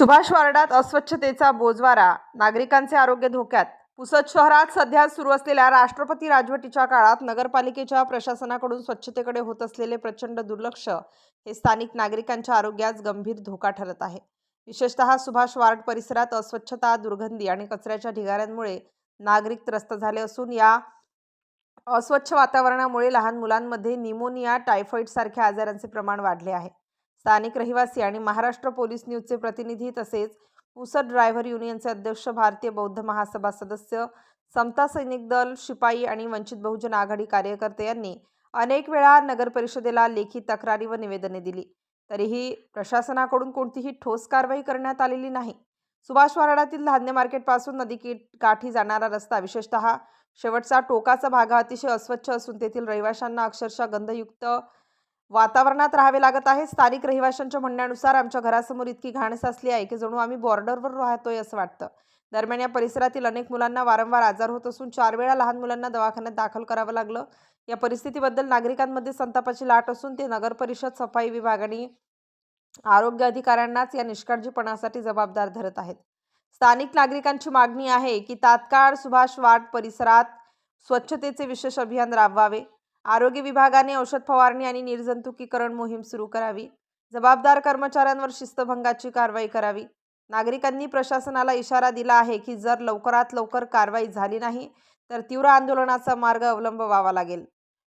सुभाष वार्डात अस्वच्छतेचा बोजवारा. नागरिकांचे आरोग्य धोक्यात. पुसद शहरात सध्या सुरू असलेल्या राष्ट्रपती राजवटीच्या काळात नगरपालिकेच्या प्रशासनाकडून स्वच्छतेकडे होत असलेले प्रचंड दुर्लक्ष हे स्थानिक नागरिकांच्या आरोग्यास गंभीर धोका ठरत आहे. विशेषतः सुभाष वार्ड परिसरात अस्वच्छता दुर्गंधी आणि कचऱ्याच्या ढिगाऱ्यांमुळे नागरिक त्रस्त झाले असून या अस्वच्छ वातावरणामुळे लहान मुलांमध्ये निमोनिया टायफॉईड सारख्या आजारांचे प्रमाण वाढले आहे. स्थानिक रहिवासी आणि महाराष्ट्र पोलीस न्यूजचे प्रतिनिधी तसेच पुसद ड्रायव्हर युनियनचे अध्यक्ष भारतीय बौद्ध महासभा सदस्य समता सैनिक दल शिपाई आणि वंचित बहुजन आघाडी कार्यकर्ते यांनी अनेक वेळा नगर परिषदेला लेखी तक्रारी व निवेदने दिली. तरीही प्रशासनाकडून कोणतीही ठोस कारवाई करण्यात आलेली नाही. सुभाष वाराडातील धान्य मार्केटपासून नदी काठी जाणारा रस्ता विशेषतः शेवटचा टोकाचा भाग हा अतिशय अस्वच्छ असून तेथील रहिवाशांना अक्षरशः गंधयुक्त वातावरणात राहावे लागत आहे. स्थानिक रहिवाशांच्या म्हणण्यानुसार आमच्या घरासमोर इतकी घाण साचली आहे की जणू आम्ही बॉर्डरवर राहतोय असं वाटतं. दरम्यान या परिसरातील अनेक मुलांना वारंवार आजार होत असून चार वेळा लहान मुलांना दवाखान्यात दाखल करावं लागलं. या परिस्थितीबद्दल नागरिकांमध्ये संतापाची लाट असून ते नगर परिषद सफाई विभाग आणि आरोग्य अधिकाऱ्यांनाच या निष्काळजीपणासाठी जबाबदार धरत आहेत. स्थानिक नागरिकांची मागणी आहे की तात्काळ सुभाष वाट परिसरात स्वच्छतेचे विशेष अभियान राबवावे. आरोग्य विभागाने औषध फवारणी आणि निर्जंतुकीकरण मोहीम सुरू करावी. जबाबदार कर्मचाऱ्यांवर शिस्तभंगाची कारवाई करावी. नागरिकांनी प्रशासनाला इशारा दिला आहे की जर लवकरात लवकर कारवाई झाली नाही तर तीव्र आंदोलनाचा मार्ग अवलंबवावा लागेल.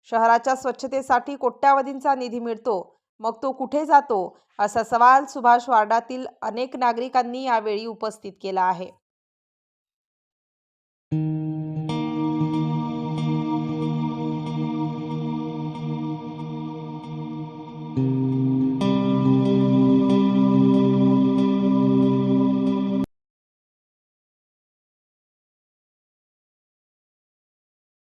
शहराच्या स्वच्छतेसाठी कोट्यावधींचा निधी मिळतो. मग तो कुठे जातो? असा सवाल सुभाष वार्डातील अनेक नागरिकांनी यावेळी उपस्थित केला आहे.